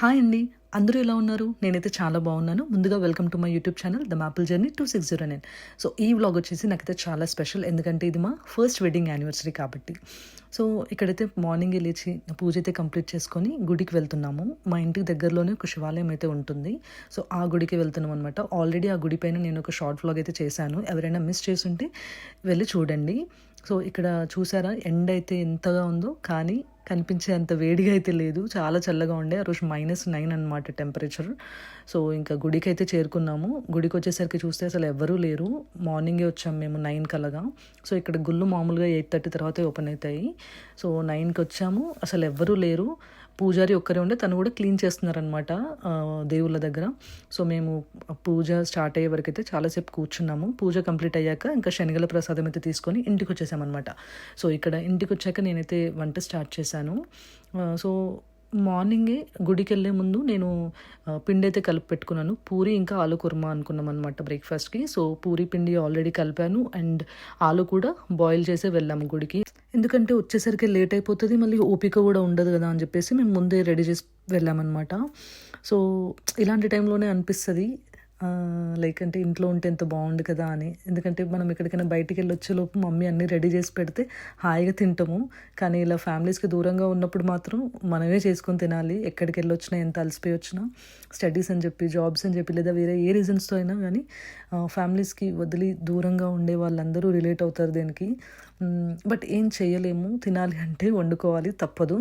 Hi అండి. అందరూ ఎలా ఉన్నారు? నేనైతే చాలా బాగున్నాను. ముందుగా welcome to my YouTube channel the Maple Journey two six zero nine so ఈ వ్లాగ్ వచ్చేసి నాకైతే చాలా స్పెషల్. ఎందుకంటే ఇది మా ఫస్ట్ వెడ్డింగ్ యానివర్సరీ కాబట్టి. సో ఇక్కడైతే మార్నింగ్ లేచి పూజ అయితే కంప్లీట్ చేసుకొని గుడికి వెళ్తున్నాము. మా ఇంటికి దగ్గరలోనే ఒక శివాలయం అయితే ఉంటుంది. సో ఆ గుడికి వెళ్తున్నాం అనమాట ఆల్రెడీ ఆ గుడి పైన నేను ఒక షార్ట్ వ్లాగ్ అయితే చేశాను. ఎవరైనా మిస్ చేసుంటే వెళ్ళి చూడండి. సో ఇక్కడ చూసారా? ఎండ్ అయితే ఎంతగా ఉందో. కానీ కనిపించే అంత వేడిగా అయితే లేదు. చాలా చల్లగా ఉండే. ఆ రోజు మైనస్ నైన్ అనమాట టెంపరేచర్ సో ఇంకా గుడికి అయితే చేరుకున్నాము. గుడికి వచ్చేసరికి చూస్తే అసలు ఎవ్వరూ లేరు. మార్నింగే వచ్చాం మేము నైన్ కలగా. సో ఇక్కడ గుళ్ళు మామూలుగా ఎయిట్ థర్టీ తర్వాతే ఓపెన్ అవుతాయి. సో నైన్కి వచ్చాము. అసలు ఎవ్వరూ లేరు. పూజారి ఒక్కరే ఉండే తను కూడా క్లీన్ చేస్తున్నారనమాట దేవుళ్ళ దగ్గర. సో మేము పూజ స్టార్ట్ అయ్యే వరకు అయితే చాలాసేపు కూర్చున్నాము. పూజ కంప్లీట్ అయ్యాక ఇంకా శనగల ప్రసాదం అయితే తీసుకొని ఇంటికి వచ్చేసామన్నమాట. సో ఇక్కడ ఇంటికి వచ్చాక నేనైతే వంట స్టార్ట్ చేశాను. సో మార్నింగే గుడికి వెళ్ళే ముందు నేను పిండి అయితే కలిపి పెట్టుకున్నాను. పూరి ఇంకా ఆలు కుర్మా అనుకున్నాం అనమాట బ్రేక్ఫాస్ట్కి సో పూరి పిండి ఆల్రెడీ కలిపాను. అండ్ ఆలు కూడా బాయిల్ చేసే వెళ్ళాము గుడికి. ఎందుకంటే వచ్చేసరికి లేట్ అయిపోతుంది మళ్ళీ ఓపిక కూడా ఉండదు కదా అని చెప్పేసి మేము ముందే రెడీ చేసి వెళ్ళామన్నమాట. సో ఇలాంటి టైంలోనే అనిపిస్తుంది లైక్ అంటే ఇంట్లో ఉంటే ఎంత బాగుండు కదా అని. ఎందుకంటే మనం ఎక్కడికైనా బయటికి వెళ్ళి వచ్చేలోపు మమ్మీ అన్నీ రెడీ చేసి పెడితే హాయిగా తింటాము. కానీ ఇలా ఫ్యామిలీస్కి దూరంగా ఉన్నప్పుడు మాత్రం మనమే చేసుకొని తినాలి. ఎక్కడికి వెళ్ళొచ్చినా ఎంత అలసిపోయి వచ్చినా స్టడీస్ అని చెప్పి జాబ్స్ అని చెప్పి లేదా వేరే ఏ రీజన్స్తో అయినా కానీ ఫ్యామిలీస్కి వదిలి దూరంగా ఉండే వాళ్ళందరూ రిలేట్ అవుతారు దీనికి. బట్ ఏం చేయలేము. తినాలి అంటే వండుకోవాలి తప్పదు.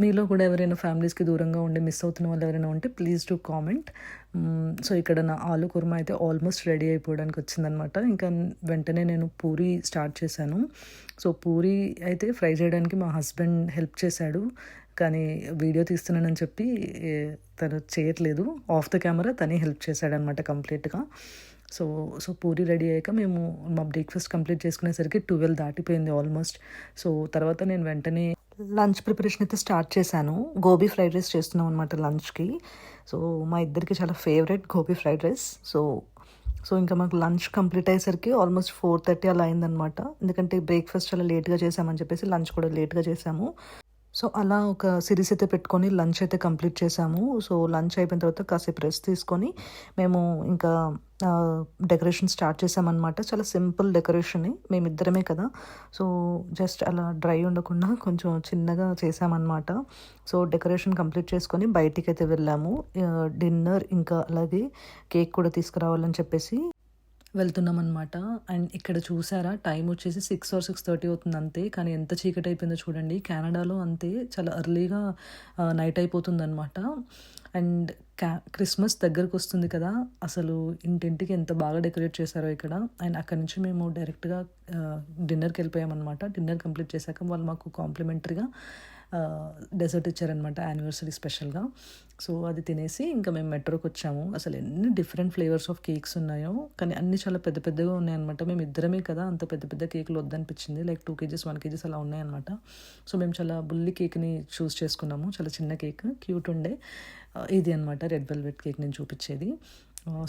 మీలో కూడా ఎవరైనా ఫ్యామిలీస్కి దూరంగా ఉండి మిస్ అవుతున్న వాళ్ళు ఎవరైనా ఉంటే ప్లీజ్ టు కామెంట్. సో ఇక్కడ నా ఆలు కుర్మా అయితే ఆల్మోస్ట్ రెడీ అయిపోవడానికి వచ్చిందనమాట ఇంకా వెంటనే నేను పూరి స్టార్ట్ చేశాను. సో పూరి అయితే ఫ్రై చేయడానికి మా హస్బెండ్ హెల్ప్ చేశాడు. కానీ వీడియో తీస్తున్నానని చెప్పి తను చేయట్లేదు. ఆఫ్ ద కెమెరా తనే హెల్ప్ చేశాడనమాట కంప్లీట్గా. సో సో పూరి రెడీ అయ్యాక మేము మా బ్రేక్ఫాస్ట్ కంప్లీట్ చేసుకునేసరికి ట్వెల్వ్ దాటిపోయింది ఆల్మోస్ట్ సో తర్వాత నేను వెంటనే లంచ్ ప్రిపరేషన్ అయితే స్టార్ట్ చేశాను. గోబీ ఫ్రైడ్ రైస్ చేస్తున్నాం అనమాట లంచ్కి సో మా ఇద్దరికి చాలా favourite gobi fried rice so so ఇంకా మాకు లంచ్ కంప్లీట్ అయ్యేసరికి ఆల్మోస్ట్ ఫోర్ థర్టీ అలా అయిందనమాట ఎందుకంటే బ్రేక్ఫాస్ట్ చాలా లేట్గా చేసామని చెప్పేసి లంచ్ కూడా లేట్గా చేసాము సో అలా ఒక సిరీస్ అయితే పెట్టుకొని లంచ్ అయితే కంప్లీట్ చేసాము. సో లంచ్ అయిపోయిన తర్వాత కాసేపు రెస్ట్ తీసుకొని మేము ఇంకా డెకరేషన్ స్టార్ట్ చేసామన్నమాట. చాలా సింపుల్ డెకరేషన్ మేమిద్దరమే కదా. సో జస్ట్ అలా డ్రై ఉండకుండా కొంచెం చిన్నగా చేసామన్నమాట. సో డెకరేషన్ కంప్లీట్ చేసుకొని బయటికి అయితే వెళ్ళాము డిన్నర్ ఇంకా అలాగే కేక్ కూడా తీసుకురావాలని చెప్పేసి వెళ్తున్నాం అనమాట అండ్ ఇక్కడ చూసారా టైం వచ్చేసి సిక్స్ ఆర్ సిక్స్ థర్టీ అవుతుంది అంతే. కానీ ఎంత చీకటి అయిపోయిందో చూడండి. కెనడాలో అంతే చాలా ఎర్లీగా నైట్ అయిపోతుంది అనమాట అండ్ క్యా క్రిస్మస్ దగ్గరకు వస్తుంది కదా అసలు ఇంటింటికి ఎంత బాగా డెకరేట్ చేశారో ఇక్కడ. అండ్ అక్కడ నుంచి మేము డైరెక్ట్గా డిన్నర్కి వెళ్ళిపోయామన్నమాట. డిన్నర్ కంప్లీట్ చేశాక వాళ్ళు మాకు కాంప్లిమెంటరీగా డెజర్ట్ ఇచ్చారనమాట యానివర్సరీ స్పెషల్గా సో అది తినేసి ఇంకా మేము మెట్రోకి వచ్చాము. అసలు ఎన్ని డిఫరెంట్ ఫ్లేవర్స్ ఆఫ్ కేక్స్ ఉన్నాయో కానీ అన్ని చాలా పెద్ద పెద్దగా ఉన్నాయన్నమాట. మేము ఇద్దరమే కదా అంత పెద్ద పెద్ద కేకులు వద్దనిపించింది. Like two KGs one KGs అలా ఉన్నాయన్నమాట. సో మేము చాలా బుల్లి కేక్ని చూస్ చేసుకున్నాము. చాలా చిన్న కేక్ క్యూట్ ఉండే. ఇది అనమాట రెడ్ వెల్వెట్ కేక్ నేను చూపించేది.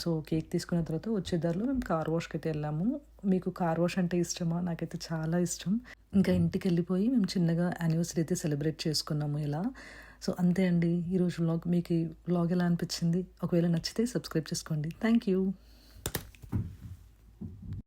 సో కేక్ తీసుకున్న తర్వాత వచ్చే దారిలో మేము కార్ వాష్కి అయితే వెళ్ళాము. మీకు కార్ వాష్ అంటే ఇష్టమా? నాకైతే చాలా ఇష్టం. ఇంకా ఇంటికి వెళ్ళిపోయి మేము చిన్నగా యానివర్సరీ అయితే సెలబ్రేట్ చేసుకున్నాము ఇలా. సో అంతే అండి. ఈరోజు వ్లాగ్ మీకు వ్లాగ్ ఎలా అనిపించింది? ఒకవేళ నచ్చితే సబ్స్క్రైబ్ చేసుకోండి. Thank you